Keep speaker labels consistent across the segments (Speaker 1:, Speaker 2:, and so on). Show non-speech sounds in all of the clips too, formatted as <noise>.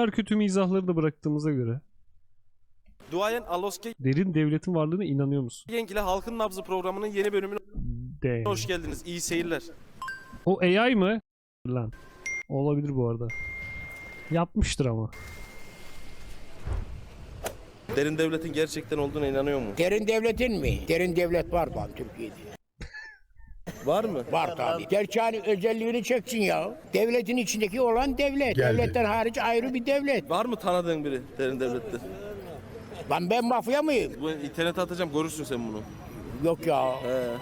Speaker 1: süper kötü mizahları da bıraktığımıza göre.
Speaker 2: Duayen Aloske
Speaker 1: Derin devletin varlığına inanıyor musun?
Speaker 2: Yenk ile Halkın Nabzı programının yeni bölümüne
Speaker 1: De.
Speaker 2: hoş geldiniz. İyi seyirler.
Speaker 1: O AI mı? Lan. Olabilir bu arada. Yapmıştır ama.
Speaker 2: Derin devletin gerçekten olduğuna inanıyor mu?
Speaker 3: Derin devletin mi? Derin devlet var lan Türkiye'de.
Speaker 2: Var mı?
Speaker 3: Var tabii. Gerçi hani özelliğini çeksin ya. Devletin içindeki olan devlet. Devletten hariç ayrı bir devlet.
Speaker 2: Var mı tanıdığın biri derin devlette?
Speaker 3: Lan ben mafya mıyım?
Speaker 2: Bu internete atacağım görürsün sen bunu.
Speaker 3: Yok ya.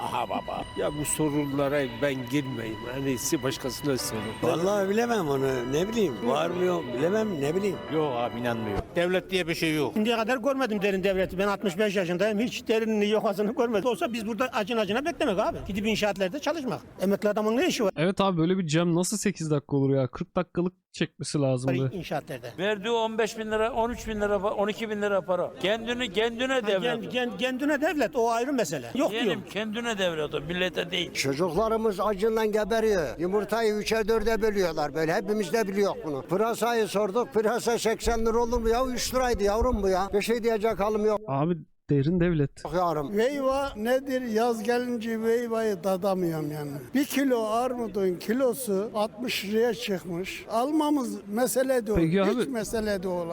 Speaker 3: Aha baba.
Speaker 4: Ya bu sorunlara ben girmeyeyim. En iyisi başkasına sorun.
Speaker 5: Vallahi bilemem onu. Ne bileyim. Var mı yok bilemem ne bileyim.
Speaker 4: Yok abi inanmıyor.
Speaker 6: Devlet diye bir şey yok. Şimdiye kadar görmedim derin devleti. Ben 65 yaşındayım. Hiç derinini yokasını görmedim. Olsa biz burada acın acına beklemek abi. Gidip inşaatlerde çalışmak. Emekli adamın ne işi var
Speaker 1: Evet abi böyle bir cam nasıl 8 dakika olur ya? 40 dakikalık çekmesi lazımdı.
Speaker 6: inşaatlerde?
Speaker 7: Verdiği 15 bin lira, 13 bin lira, 12 bin lira para. Kendini kendine devlet.
Speaker 6: Kend, kend- kendine devlet o ayrı mesele. Yok diyorum.
Speaker 7: Yeğenim kendine devlet o, millete değil.
Speaker 5: Çocuklarımız acından geberiyor. Yumurtayı üçe dörde bölüyorlar böyle. Hepimiz de biliyor bunu. Pırasayı sorduk. Pırasa 80 lira olur mu ya? 3 liraydı yavrum bu ya. Bir şey diyecek halim yok
Speaker 1: Abi derin devlet.
Speaker 5: yavrum.
Speaker 8: Veyva nedir? Yaz gelince veyvayı tadamıyorum yani. Bir kilo armudun kilosu 60 liraya çıkmış. Almamız mesele de o.
Speaker 1: Peki
Speaker 8: Hiç
Speaker 1: abi-
Speaker 8: mesele de o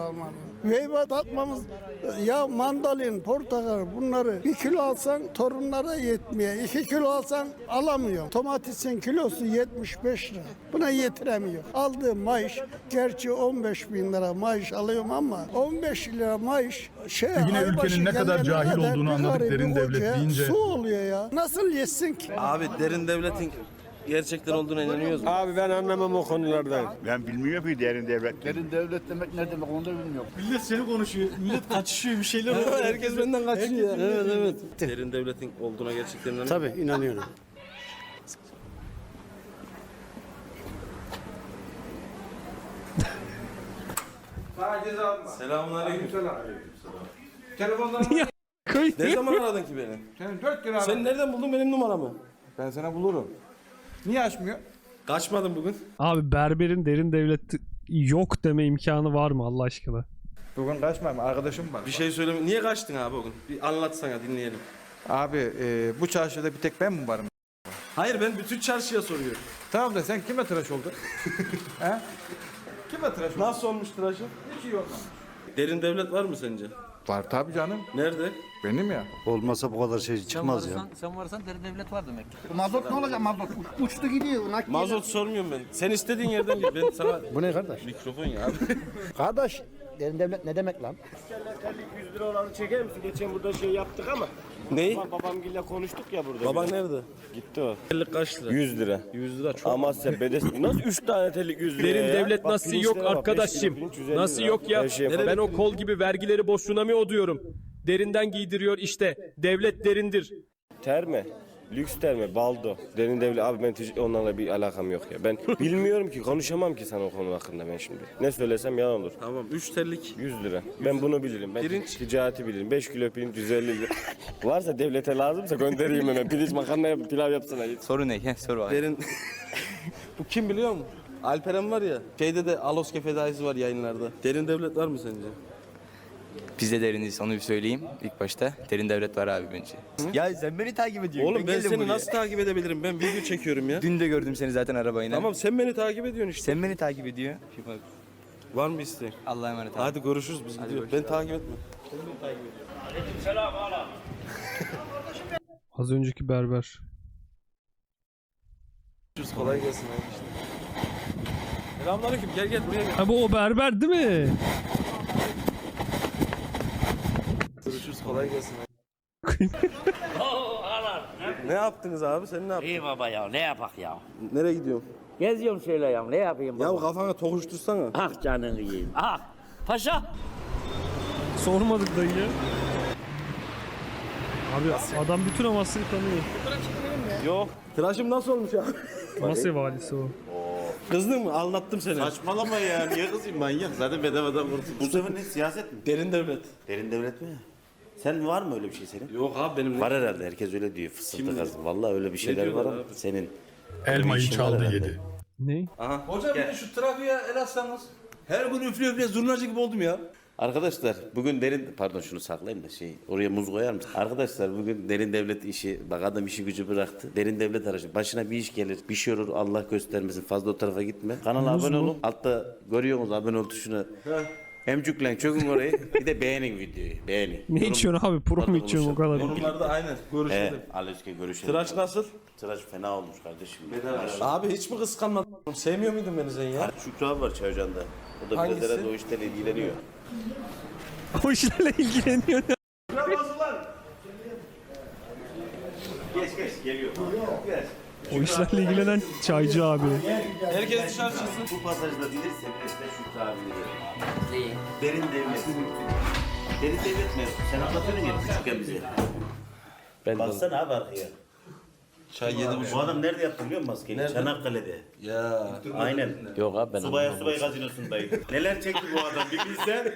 Speaker 8: Veyva tatmamız ya mandalin, portakal bunları bir kilo alsan torunlara yetmiyor. İki kilo alsan alamıyor. Domatesin kilosu 75 lira. Buna yetiremiyor. Aldığım maaş gerçi 15 bin lira maaş alıyorum ama 15 lira maaş şey
Speaker 9: Yine ülkenin ne kadar cahil olduğunu anladık derin devlet deyince.
Speaker 8: Su oluyor ya. Nasıl yesin ki?
Speaker 2: Abi derin devletin gerçekten olduğuna inanıyoruz mu?
Speaker 4: Abi ben anlamam o konulardan.
Speaker 9: Ben bilmiyorum ki derin devlet.
Speaker 8: Derin devlet demek ne demek onu da bilmiyorum. <laughs>
Speaker 2: Herkes benden kaçıyor ya. Evet evet. Derin devletin olduğuna gerçekten inanıyor musun?
Speaker 5: Tabii inanıyorum.
Speaker 2: Selamun aleyküm.
Speaker 1: Koy.
Speaker 2: Ne zaman aradın ki beni?
Speaker 10: Sen dört kere
Speaker 2: Sen nereden buldun benim numaramı?
Speaker 10: Ben sana bulurum. Niye açmıyor?
Speaker 2: Kaçmadın bugün.
Speaker 1: Abi berberin derin devlet yok deme imkanı var mı Allah aşkına?
Speaker 10: Bugün kaçmam. Arkadaşım var.
Speaker 2: Bir şey söyleme. Niye kaçtın abi bugün? Bir anlatsana dinleyelim.
Speaker 10: Abi e, bu çarşıda bir tek ben mi varım?
Speaker 2: Hayır ben bütün çarşıya soruyorum.
Speaker 10: Tamam da sen kime tıraş oldun? <laughs> He? Kime tıraş oldun?
Speaker 2: Nasıl olmuş tıraşın?
Speaker 10: Hiç iyi olmamış.
Speaker 2: Derin devlet var mı sence?
Speaker 10: Var tabii canım.
Speaker 2: Nerede?
Speaker 10: Benim ya.
Speaker 5: Olmasa bu kadar şey çıkmaz ya.
Speaker 7: Sen varsan derin devlet var demek.
Speaker 8: Mazot ne olacak mazot? Uçtu gidiyor. nakliye-
Speaker 2: Mazot sormuyorum ben. Sen istediğin yerden git. Ben sana...
Speaker 3: Bu ne kardeş?
Speaker 2: Mikrofon ya.
Speaker 3: Kardeş derin devlet ne demek lan?
Speaker 6: 100 lira olanı çeker misin? Geçen burada şey yaptık ama
Speaker 2: Neyi?
Speaker 6: babamgille konuştuk ya burada.
Speaker 2: Baban nerede?
Speaker 6: Gitti o.
Speaker 2: Tellik kaç lira?
Speaker 6: 100 lira.
Speaker 2: 100 lira çok.
Speaker 6: Amasya <laughs> bedes. Nasıl 3 tane telik 100 lira
Speaker 7: Derin
Speaker 6: ya?
Speaker 7: devlet
Speaker 6: Bak,
Speaker 7: nasıl
Speaker 6: pirinçlere
Speaker 7: yok
Speaker 6: bak, beş
Speaker 7: arkadaşım?
Speaker 6: kilo pirinç 150
Speaker 7: Nasıl
Speaker 6: lira.
Speaker 7: yok ya?
Speaker 6: Her şey yapalım.
Speaker 7: Ben o kol gibi vergileri boşuna mı ödüyorum? Derinden giydiriyor işte. Devlet derindir.
Speaker 6: Terme. Lüks terme, baldo. Derin devlet. Abi ben tic- onlarla bir alakam yok ya. Ben <laughs> bilmiyorum ki, konuşamam ki sana o konu hakkında ben şimdi. Ne söylesem yalan olur.
Speaker 2: Tamam 3 tellik.
Speaker 6: 100 lira. Ben bunu bilirim. Ben
Speaker 2: Pirinç.
Speaker 6: ticareti bilirim. 5 kilo pirinç 150 lira. Varsa devlete lazımsa göndereyim hemen. Pirinç makarna yap, pilav yapsana. git.
Speaker 7: Soru ne? Sor bakayım.
Speaker 2: Derin... <laughs> Bu kim biliyor musun? Alperen var ya. Şeyde de Aloske fedaisi var yayınlarda. Derin devlet var mı sence?
Speaker 7: Biz de deriniz onu bir söyleyeyim ilk başta. Derin devlet var abi bence. Ya sen beni takip ediyorsun.
Speaker 2: Oğlum ben seni nasıl takip edebilirim? Ben video çekiyorum ya.
Speaker 7: Dün de gördüm seni zaten arabayla.
Speaker 2: Tamam sen beni takip ediyorsun işte.
Speaker 7: Sen beni takip ediyor.
Speaker 2: Var mı isteğin?
Speaker 7: Allah'a emanet abi.
Speaker 2: Hadi görüşürüz biz gidiyoruz. Beni takip etme.
Speaker 1: Az önceki berber.
Speaker 2: Görüşürüz kolay gelsin. Selamünaleyküm gel gel buraya gel.
Speaker 1: Ha bu o berber değil mi?
Speaker 2: Görüşürüz kolay gelsin ne yaptınız abi? Sen ne yaptın?
Speaker 7: İyi baba ya ne yapak ya.
Speaker 2: Nereye gidiyorsun?
Speaker 7: Geziyorum şöyle ya ne yapayım
Speaker 2: Ya
Speaker 7: baba.
Speaker 2: kafana tokuştursana.
Speaker 7: Ah canını yiyeyim. Ah paşa.
Speaker 1: Sormadık dayı ya. Abi adam bütün Amasya'yı tanıyor.
Speaker 2: Yok. Tıraşım nasıl olmuş ya?
Speaker 1: Amasya valisi o.
Speaker 2: Kızdın mı? Anlattım seni.
Speaker 11: Saçmalama ya. Niye kızayım manyak? Zaten bedavadan kurtuldum. Bu sefer ne? Siyaset mi?
Speaker 2: Derin devlet.
Speaker 11: Derin devlet mi? Sen var mı öyle bir şey senin?
Speaker 2: Yok abi benim
Speaker 11: Var herhalde. Herkes öyle diyor. Fısıltı kazım. Vallahi öyle bir şeyler var
Speaker 2: diyorlar
Speaker 11: ama
Speaker 2: abi?
Speaker 11: senin.
Speaker 9: Elmayı
Speaker 11: işin var
Speaker 9: çaldı
Speaker 11: herhalde.
Speaker 9: yedi.
Speaker 1: Ne?
Speaker 2: Aha.
Speaker 10: Hocam bir de şu trafiğe el atsanız.
Speaker 7: Her gün üfle üfle zurnacı gibi oldum ya.
Speaker 11: Arkadaşlar bugün derin pardon şunu saklayayım da şey oraya muz koyar mısın? Arkadaşlar bugün derin devlet işi bak adam işi gücü bıraktı. Derin devlet aracı başına bir iş gelir bir şey olur Allah göstermesin fazla o tarafa gitme. Kanala
Speaker 1: Muz
Speaker 11: abone
Speaker 1: mu?
Speaker 11: olun altta görüyorsunuz abone ol tuşuna. Emcüklen çökün orayı bir de beğenin videoyu beğenin.
Speaker 1: Ne içiyorsun abi? Pro mu içiyorsun o kadar?
Speaker 2: Yorumlarda aynen
Speaker 11: He,
Speaker 2: görüşelim.
Speaker 11: al Özge görüşelim.
Speaker 2: Tıraş nasıl?
Speaker 11: Tıraş fena olmuş kardeşim.
Speaker 2: Abi hiç mi kıskanmadın? Sevmiyor muydun beni sen ya?
Speaker 11: Şükrü abi var Çaycan'da. O da biraz
Speaker 2: Hangisi?
Speaker 11: herhalde o işlerle ilgileniyor. <laughs>
Speaker 1: O işlerle ilgileniyor.
Speaker 11: Geç geç geliyor.
Speaker 1: O işlerle ilgilenen çaycı abi.
Speaker 2: Herkes dışarı çıksın.
Speaker 11: Bu pasajda bilirse bilirse Şükrü abi bilir. Neyi? Derin devlet. Derin devlet mi? Sen anlatıyordun ya küçükken bize.
Speaker 2: Ben
Speaker 11: Baksana abi arkaya.
Speaker 2: Çay yedi
Speaker 11: Bu adam nerede yaptı biliyor musun maskeyi? Çanakkale'de.
Speaker 2: Ya.
Speaker 11: Aynen.
Speaker 7: Yok abi ben
Speaker 11: Subaya subay gazinosundaydı. Neler çekti bu adam bir bilsen.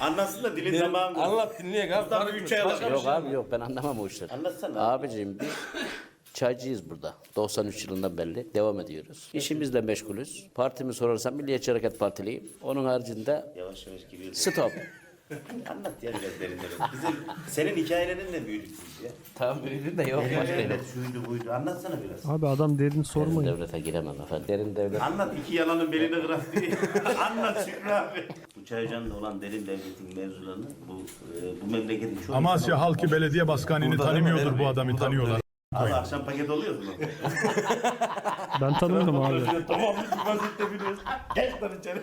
Speaker 11: Anlatsın da dilin damağın.
Speaker 2: Anlat dinleyek abi.
Speaker 11: Mustafa üç ay alacak.
Speaker 7: Yok abi yok ben anlamam o işleri.
Speaker 11: Anlatsana.
Speaker 7: Abicim biz çaycıyız burada. 93 yılından belli. Devam ediyoruz. İşimizle meşgulüz. Partimi sorarsan Milliyetçi Hareket Partiliyim. Onun haricinde
Speaker 11: Yavaş yavaş giriyoruz.
Speaker 7: stop. <laughs>
Speaker 11: Anlat ya biraz derin derin. Bizim, senin hikayelerinle büyüdük biz ya.
Speaker 7: Tamam büyüdü de yok. Başka yok.
Speaker 11: Evet şuydu buydu. Anlatsana biraz.
Speaker 1: Abi adam derin
Speaker 7: Derin
Speaker 1: sormayın.
Speaker 7: devlete giremem efendim. Derin devlet.
Speaker 11: Anlat iki yalanın belini kırar diye. <laughs> Anlat Şükrü abi. Bu Çaycan'da olan derin devletin mevzularını bu e, bu memleketin çoğu
Speaker 12: Amasya Halkı Belediye Başkanı'nı tanımıyordur bu adamı tanıyorlar.
Speaker 11: Abi akşam paket oluyor mu? <laughs>
Speaker 1: Ben tanımıyorum abi.
Speaker 11: tamam biz vaziyette biliyoruz. Geç lan içeri.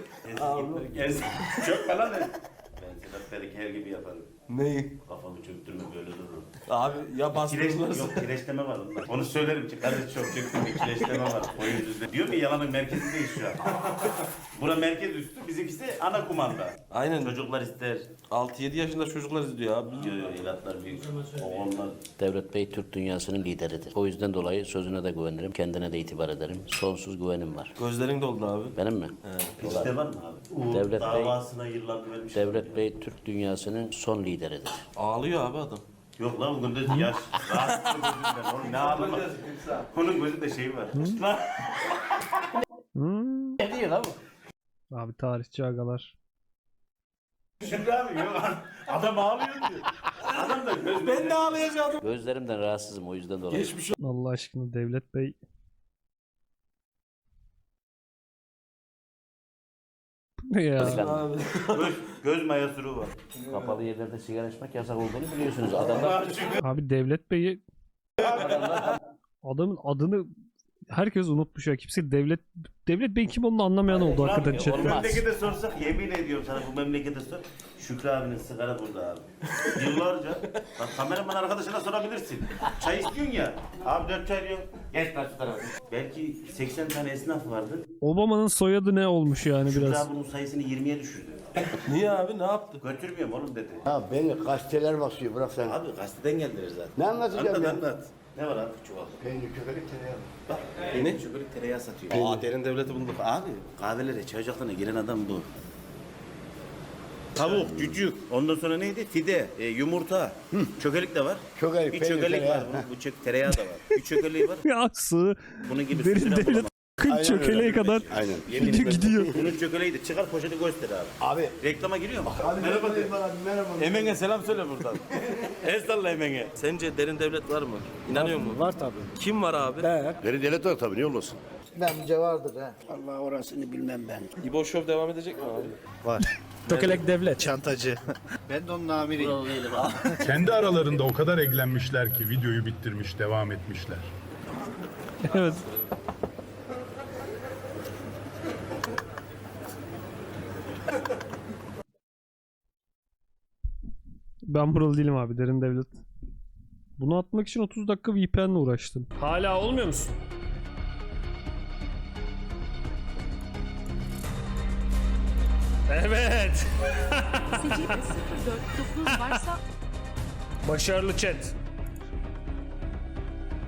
Speaker 11: Gelsin. Çökme lan. Ben Sedat Peker gibi yaparım.
Speaker 2: Neyi?
Speaker 11: Kafamı çöktürme böyle dururum.
Speaker 2: Abi ya
Speaker 11: Kireç,
Speaker 2: bastırırlarsa.
Speaker 11: yok kireçleme var bunda. Onu söylerim ki kardeş çok çöktürme kireçleme var. Oyun yüzünde. Diyor ki yalanın merkezindeyiz şu an. Bura merkez üstü bizimkisi ana kumanda.
Speaker 2: Aynen.
Speaker 11: Çocuklar ister.
Speaker 2: 6-7 yaşında çocuklar izliyor abi.
Speaker 11: Diyor evlatlar büyük. Oğullar.
Speaker 7: Devlet Bey Türk dünyasının lideridir. O yüzden dolayı sözüne de güvenirim. Kendine de itibar ederim. Sonsuz güvenim var.
Speaker 2: Gözlerin doldu abi.
Speaker 7: Benim mi?
Speaker 11: Peçete var mı abi? Uğur
Speaker 7: Devlet Bey-
Speaker 11: davasına vermiş.
Speaker 7: Devlet Bey Türk dünyasının son lideridir.
Speaker 2: Ağlıyor abi adam.
Speaker 11: Yok lan bugün de yaş. <laughs> Rahatsız gözünden. Onun ne ağlama. Onun gözünde şey var. Lan.
Speaker 1: Hmm.
Speaker 7: Ne diyor lan bu?
Speaker 1: Abi tarihçi agalar.
Speaker 11: Şükrü abi yok. Adam ağlıyor diyor. Adam da göz Ben de ağlayacağım.
Speaker 7: Gözlerimden rahatsızım o yüzden dolayı.
Speaker 1: Allah aşkına Devlet Bey. <laughs> ya?
Speaker 2: Abi.
Speaker 11: Göz, göz maya sürü var.
Speaker 7: Kapalı yerlerde sigara içmek yasak olduğunu biliyorsunuz. Adamlar
Speaker 1: Abi Devlet Bey'i adamın adını herkes unutmuş ya. Kimse Devlet Devlet Bey kim onu anlamayan oldu hakikaten
Speaker 11: Bu
Speaker 1: chatte.
Speaker 11: memlekete sorsak yemin ediyorum sana bu memlekete sor. Şükrü abinin sigara burada abi. Yıllarca. Bak kameraman arkadaşına sorabilirsin. Çay istiyorsun ya. Abi dört çay diyor. Geç lan şu tarafa. Belki 80 tane esnaf vardı.
Speaker 1: Obama'nın soyadı ne olmuş yani
Speaker 11: Şükrü
Speaker 1: biraz.
Speaker 11: abi bunun sayısını 20'ye düşürdü.
Speaker 2: Niye abi ne yaptı?
Speaker 11: Götürmüyorum oğlum dedi.
Speaker 5: Ya beni gazeteler basıyor bırak sen.
Speaker 11: Abi gazeteden geldiler zaten.
Speaker 5: Ne anlatacağım
Speaker 11: Anlat
Speaker 5: ya?
Speaker 11: anlat. Ne var abi çuval?
Speaker 5: Peynir çökelik tereyağı.
Speaker 11: Bak peynir çökelik tereyağı satıyor.
Speaker 2: Aa derin devleti bulduk.
Speaker 11: Abi kahvelere çay ocaklarına giren adam bu. Tavuk, cücük, ondan sonra neydi? Fide, e, yumurta, çökelik de var.
Speaker 5: Çökelik,
Speaker 11: bir
Speaker 5: peynir,
Speaker 11: çökelik var.
Speaker 5: tereyağı.
Speaker 11: Bunun, bu çök, tereyağı da var. Bir çökeliği var. <laughs>
Speaker 1: Ya sığ
Speaker 11: Bunun gibi
Speaker 1: derin devlet. Kıl çökeleğe kadar
Speaker 5: Aynen. <laughs>
Speaker 1: Gidiyor gidiyor.
Speaker 11: Bunun çökeleği de çıkar poşeti göster abi.
Speaker 5: Abi.
Speaker 11: Reklama giriyor mu? Merhaba de.
Speaker 5: Merhaba.
Speaker 2: Emen'e selam söyle buradan. <laughs> El salla Emen'e. Sence derin devlet var mı? İnanıyor musun?
Speaker 3: Var tabii.
Speaker 2: Kim var abi?
Speaker 5: Derin devlet var tabii niye olmasın?
Speaker 3: Bence vardır ha. Allah orasını bilmem ben.
Speaker 2: İbo Show devam edecek mi abi?
Speaker 1: Çökelek devlet.
Speaker 10: Çantacı. <laughs> ben de onun amiriyim.
Speaker 12: Kendi aralarında o kadar eglenmişler ki videoyu bitirmiş, devam etmişler.
Speaker 1: Evet. Ben buralı değilim abi derin devlet. Bunu atmak için 30 dakika VPN'le uğraştım. Hala olmuyor musun? Evet. <laughs>
Speaker 13: Secde 04 varsa
Speaker 1: Başarılı chat.